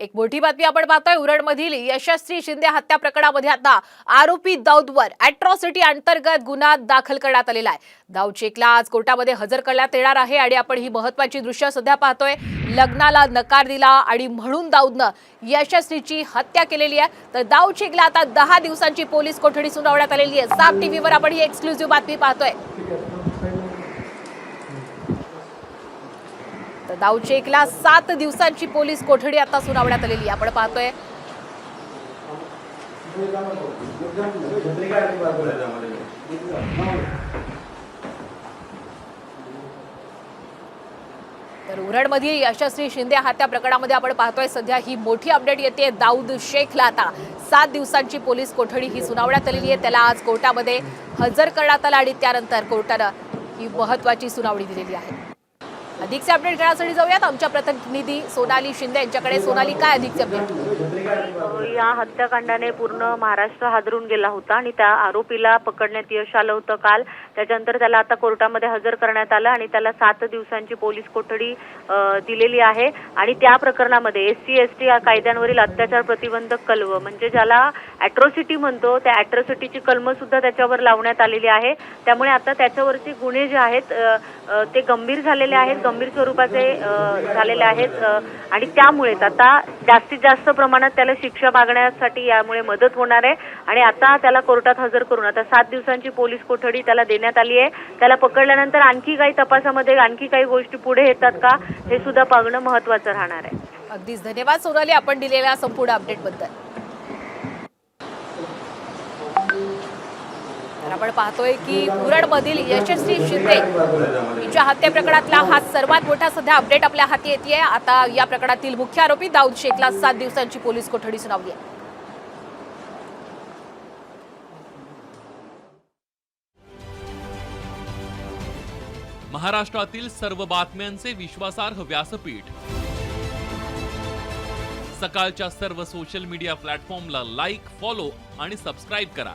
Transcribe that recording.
एक मोठी बातमी आपण पाहतोय. उरणमधील यशस्वी शिंदे हत्या प्रकरणामध्ये आता आरोपी दाऊदवर अॅट्रॉसिटी अंतर्गत गुन्हा दाखल करण्यात आलेला आहे. दाऊद शेखला आज कोर्टामध्ये हजर करण्यात येणार आहे आणि आपण ही महत्वाची दृश्य सध्या पाहतोय. लग्नाला नकार दिला आणि म्हणून दाऊदनं यशस्वीची हत्या केलेली आहे. तर दाऊद शेखला आता दहा दिवसांची पोलीस कोठडी सुनावण्यात आलेली आहे. साप टीव्हीवर आपण ही एक्सक्लुझिव्ह बातमी पाहतोय. तर दाऊचेकला सात दिवसांची पोलीस कोठडी आता सुनावण्यात आलेली आहे. आपण पाहतोय. तर उरणमधील यशस्वी शिंदे हत्या प्रकरणामध्ये आपण पाहतोय. सध्या ही मोठी अपडेट येते. दाऊद शेखला आता सात दिवसांची पोलीस कोठडी ही सुनावण्यात आलेली आहे. त्याला आज कोर्टामध्ये हजर करण्यात आला आणि त्यानंतर कोर्टानं ही महत्वाची सुनावणी दिलेली आहे. अधिकचे अपडेट घेण्यासाठी जाऊयात. आमच्या प्रतिनिधी सोनाली शिंदे यांच्याकडे. सोनाली काय अधिकचे अपडेट? या हत्याकांडाने पूर्ण महाराष्ट्र हादरून गेला होता आणि त्या आरोपीला पकडण्यात यश आलं होतं काल. त्याच्यानंतर त्याला आता कोर्टामध्ये हजर करण्यात आलं आणि त्याला सात दिवसांची पोलीस कोठडी दिलेली आहे. आणि त्या प्रकरणामध्ये एस सी एस टी या कायद्यांवरील अत्याचार प्रतिबंधक कलव म्हणजे ज्याला अॅट्रॉसिटी म्हणतो त्या अॅट्रॉसिटीची कलम सुद्धा त्याच्यावर लावण्यात आलेली आहे. त्यामुळे आता त्याच्यावरचे गुन्हे जे आहेत ते गंभीर झालेले आहेत गंभीर स्वरूपाचे झालेले आहेत आणि त्यामुळेच आता जास्तीत जास्त प्रमाणात त्याला शिक्षा मागण्यासाठी यामुळे मदत होणार आहे. आणि आता त्याला कोर्टात हजर करून आता सात दिवसांची पोलीस कोठडी त्याला देण्यात आली आहे. त्याला पकडल्यानंतर आणखी काही तपासामध्ये आणखी काही गोष्टी पुढे येतात का हे सुद्धा पाहणं महत्वाचं राहणार आहे. अगदीच. धन्यवाद सोनाली आपण दिलेल्या संपूर्ण अपडेटबद्दल आपण पाहतोय की उरणमधील यशस्वी शिंदे हिच्या हत्या प्रकरणातला हा सर्वात मोठा सध्या अपडेट आपल्या हाती येते आता या प्रकरणातील मुख्य आरोपी दाऊद शेखला सात दिवसांची पोलीस कोठडी सुनावली आहे. महाराष्ट्रातील सर्व बातम्यांचे विश्वासार्ह व्यासपीठ. सकाळच्या सर्व सोशल मीडिया प्लॅटफॉर्मला लाईक फॉलो आणि सबस्क्राईब करा.